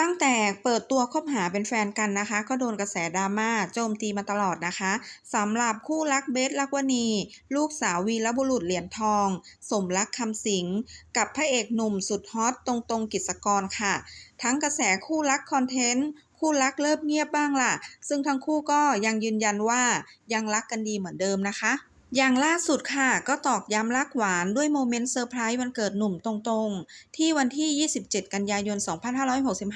ตั้งแต่เปิดตัวคบหาเป็นแฟนกันนะคะ ก็โดนกระแสดราม่าโจมตีมาตลอดนะคะสำหรับคู่รักเบสลักวณี ลูกสาววีรบุรุษเหรียญทอง สมรักคำสิง กับพระเอกหนุ่มสุดฮอตตรงตรงกิจกรค่ะ ทั้งกระแสคู่รักคอนเทนต์คู่รักเลิกเงียบบ้างล่ะ ซึ่งทั้งคู่ก็ยังยืนยันว่ายังรักกันดีเหมือนเดิมนะคะ อย่างล่าสุดค่ะ ก็ตอกย้ำรักหวานด้วยโมเมนต์เซอร์ไพรส์วันเกิดหนุ่มตรงๆ ที่วันที่ 27 กันยายน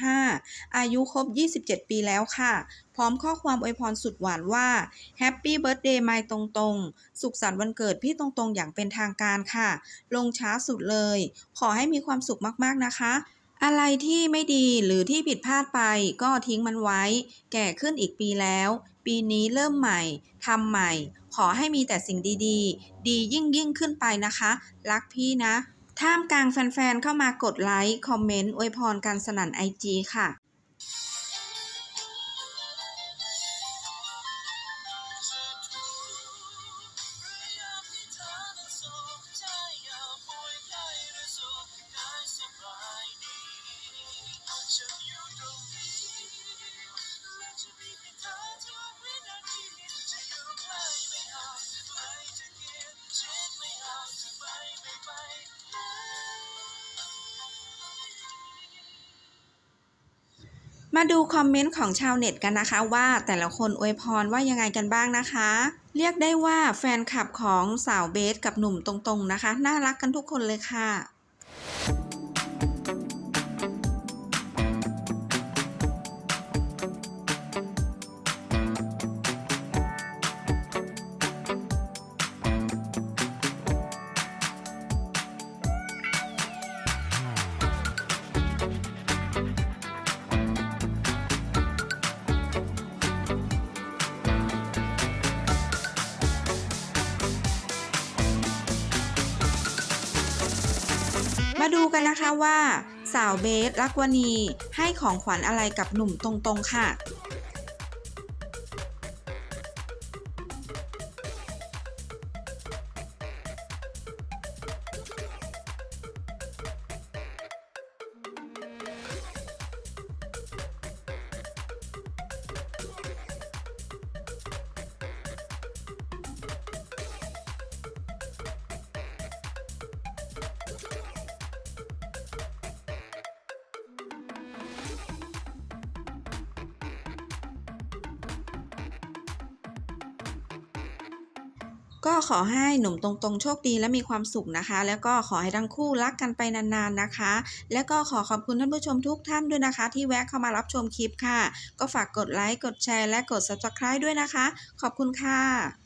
2565 อายุครบ 27 ปีแล้วค่ะ พร้อมข้อความอวยพรสุดหวานว่า Happy Birthday ไมตรงๆ สุขสันต์วันเกิดพี่ตรงๆ อย่างเป็นทางการค่ะ ลงช้าสุดเลย ขอให้มีความสุขมากๆนะคะอะไรที่ไม่ดีหรือที่ผิดพลาดไปก็ทิ้งมันไว้ แก่ขึ้นอีกปีแล้ว ปีนี้เริ่มใหม่ ทำใหม่ ขอให้มีแต่สิ่งดีๆ ดียิ่งยิ่งขึ้นไปนะคะ รักพี่นะ ท่ามกลางแฟนๆ เข้ามากดไลค์ คอมเมนต์ อวยพรกันสนั่นไอจีค่ะ มาดูคอมเมนต์ของชาวเน็ตกันนะคะว่าแต่ละคนอวยพรว่ายังไงกันบ้างนะคะ เรียกได้ว่าแฟนคลับของสาวเบสกับหนุ่มตรงๆนะคะ น่ารักกันทุกคนเลยค่ะ มาดูกันนะคะว่า สาวเบสรักวณีให้ของขวัญอะไรกับหนุ่มตรงๆค่ะ ก็ขอให้หนุ่มตรงๆ โชคดีและมีความสุขนะคะ แล้วก็ขอให้ทั้งคู่รักกันไปนานๆนะคะ แล้วก็ขอขอบคุณท่านผู้ชมทุกท่านด้วยนะคะ ที่แวะเข้ามารับชมคลิปค่ะ ก็ฝากกดไลค์กดแชร์และกด subscribe ด้วยนะคะ ขอบคุณค่ะ